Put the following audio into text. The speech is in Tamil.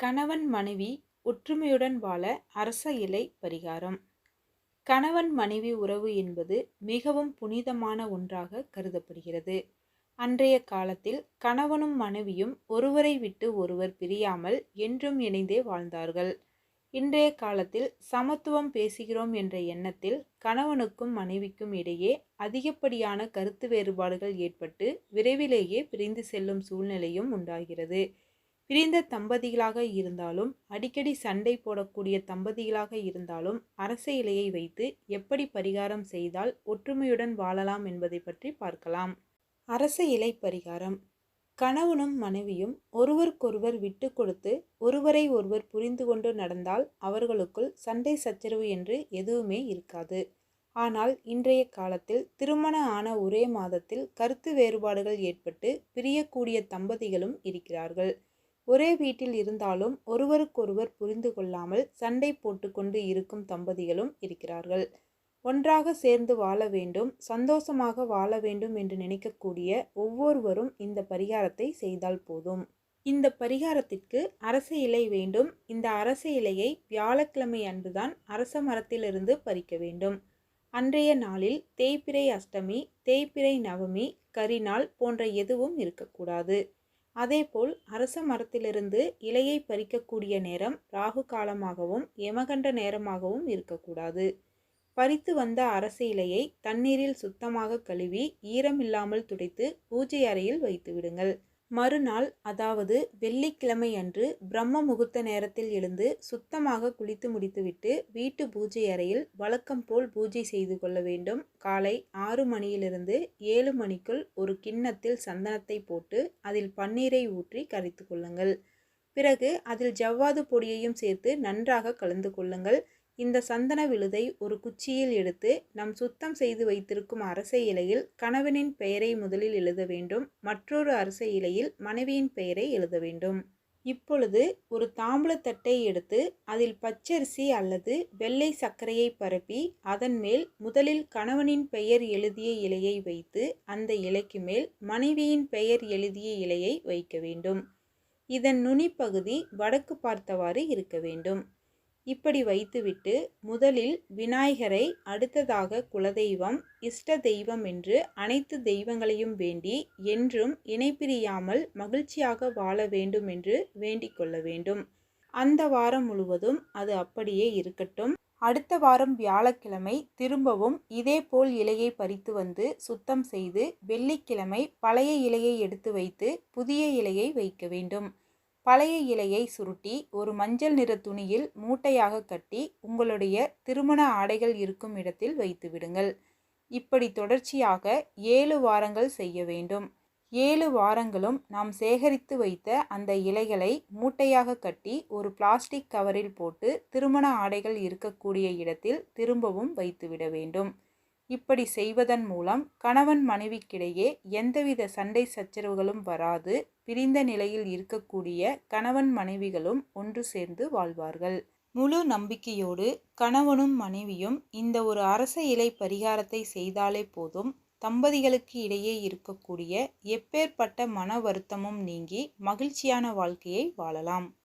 கணவன் மனைவி ஒற்றுமையுடன் வாழ அரச இலை பரிகாரம். கணவன் மனைவி உறவு என்பது மிகவும் புனிதமான ஒன்றாக கருதப்படுகிறது. அன்றைய காலத்தில் கணவனும் மனைவியும் ஒருவரை விட்டு ஒருவர் பிரியாமல் என்றும் இணைந்தே வாழ்ந்தார்கள். இன்றைய காலத்தில் சமத்துவம் பேசுகிறோம் என்ற எண்ணத்தில் கணவனுக்கும் மனைவிக்கும் இடையே அதிகப்படியான கருத்து வேறுபாடுகள் ஏற்பட்டு விரைவிலேயே பிரிந்து செல்லும் சூழ்நிலையும் உண்டாகிறது. பிரிந்த தம்பதிகளாக இருந்தாலும் அடிக்கடி சண்டை போடக்கூடிய தம்பதிகளாக இருந்தாலும் அரச இலையை வைத்து எப்படி பரிகாரம் செய்தால் ஒற்றுமையுடன் வாழலாம் என்பதை பற்றி பார்க்கலாம். அரச இலை பரிகாரம். கணவனும் மனைவியும் ஒருவருக்கொருவர் விட்டு கொடுத்து ஒருவரை ஒருவர் புரிந்து கொண்டு நடந்தால் அவர்களுக்குள் சண்டை சச்சரவு என்று எதுவுமே இருக்காது. ஆனால் இன்றைய காலத்தில் திருமண ஆன ஒரே மாதத்தில் கருத்து வேறுபாடுகள் ஏற்பட்டு பிரியக்கூடிய தம்பதிகளும் இருக்கிறார்கள். ஒரே வீட்டில் இருந்தாலும் ஒருவருக்கொருவர் புரிந்து கொள்ளாமல் சண்டை போட்டுக்கொண்டு இருக்கும் தம்பதிகளும் இருக்கிறார்கள். ஒன்றாக சேர்ந்து வாழ வேண்டும் சந்தோஷமாக வாழ வேண்டும் என்று நினைக்கக்கூடிய ஒவ்வொருவரும் இந்த பரிகாரத்தை செய்தால் போதும். இந்த பரிகாரத்திற்கு அரச இலை வேண்டும். இந்த அரச இலையை வியாழக்கிழமை அன்றுதான் அரச மரத்திலிருந்து பறிக்க வேண்டும். அன்றைய நாளில் தேய்பிறை அஷ்டமி தேய்பிறை நவமி கரிநாள் போன்ற எதுவும் இருக்கக்கூடாது. அதேபோல் அரச மரத்திலிருந்து இலையை பறிக்கக்கூடிய நேரம் ராகு காலமாகவும் யமகண்ட நேரமாகவும் இருக்கக்கூடாது. பறித்து வந்த அரச இலையை தண்ணீரில் சுத்தமாக கழுவி ஈரமில்லாமல் துடைத்து பூஜை அறையில் வைத்து விடுங்கள் மறுநாள் அதாவது வெள்ளிக்கிழமை அன்று பிரம்ம முகூர்த்த நேரத்தில் எழுந்து சுத்தமாக குளித்து முடித்துவிட்டு வீட்டு பூஜை அறையில் வழக்கம் போல் பூஜை செய்து கொள்ள வேண்டும். காலை ஆறு மணியிலிருந்து ஏழு மணிக்குள் ஒரு கிண்ணத்தில் சந்தனத்தை போட்டு அதில் பன்னீரை ஊற்றி கரைத்து கொள்ளுங்கள். பிறகு அதில் ஜவ்வாது பொடியையும் சேர்த்து நன்றாக கலந்து கொள்ளுங்கள். இந்த சந்தன விழுதை ஒரு குச்சியில் எடுத்து நம் சுத்தம் செய்து வைத்திருக்கும் அரச இலையில் கணவனின் பெயரை முதலில் எழுத வேண்டும் மற்றொரு அரச இலையில் மனைவியின் பெயரை எழுத வேண்டும். இப்பொழுது ஒரு தாம்பூலத்தட்டை எடுத்து அதில் பச்சரிசி அல்லது வெள்ளை சர்க்கரையை பரப்பி அதன் மேல் முதலில் கணவனின் பெயர் எழுதிய இலையை வைத்து அந்த இலைக்கு மேல் மனைவியின் பெயர் எழுதிய இலையை வைக்க வேண்டும். இதன் நுனிப்பகுதி வடக்கு பார்த்தவாறு இருக்க வேண்டும். இப்படி வைத்துவிட்டு முதலில் விநாயகரை அடுத்ததாக குலதெய்வம் இஷ்ட தெய்வம் என்று அனைத்து தெய்வங்களையும் வேண்டி என்றும் இணைப்பிரியாமல் மகிழ்ச்சியாக வாழ வேண்டும் என்று வேண்டிக் கொள்ள வேண்டும். அந்த வாரம் முழுவதும் அது அப்படியே இருக்கட்டும். அடுத்த வாரம் வியாழக்கிழமை திரும்பவும் இதேபோல் இலையை பறித்து வந்து சுத்தம் செய்து வெள்ளிக்கிழமை பழைய இலையை எடுத்து வைத்து புதிய இலையை வைக்க வேண்டும். பழைய இலையை சுருட்டி ஒரு மஞ்சள் நிற துணியில் மூட்டையாக கட்டி உங்களுடைய திருமண ஆடைகள் இருக்கும் இடத்தில் வைத்துவிடுங்கள் இப்படி தொடர்ச்சியாக ஏழு வாரங்கள் செய்ய வேண்டும். ஏழு வாரங்களும் நாம் சேகரித்து வைத்த அந்த இலைகளை மூட்டையாக கட்டி ஒரு பிளாஸ்டிக் கவரில் போட்டு திருமண ஆடைகள் இருக்கக்கூடிய இடத்தில் திரும்பவும் வைத்துவிட வேண்டும். இப்படி செய்வதன் மூலம் கணவன் மனைவிக்கிடையே எந்தவித சண்டை சச்சரவுகளும் வராது. பிரிந்த நிலையில் இருக்கக்கூடிய கணவன் மனைவிகளும் ஒன்று சேர்ந்து வாழ்வார்கள். முழு நம்பிக்கையோடு கணவனும் மனைவியும் இந்த ஒரு அரச இலை பரிகாரத்தை செய்தாலே போதும். தம்பதிகளுக்கு இடையே இருக்கக்கூடிய எப்பேற்பட்ட மன வருத்தமும் நீங்கி மகிழ்ச்சியான வாழ்க்கையை வாழலாம்.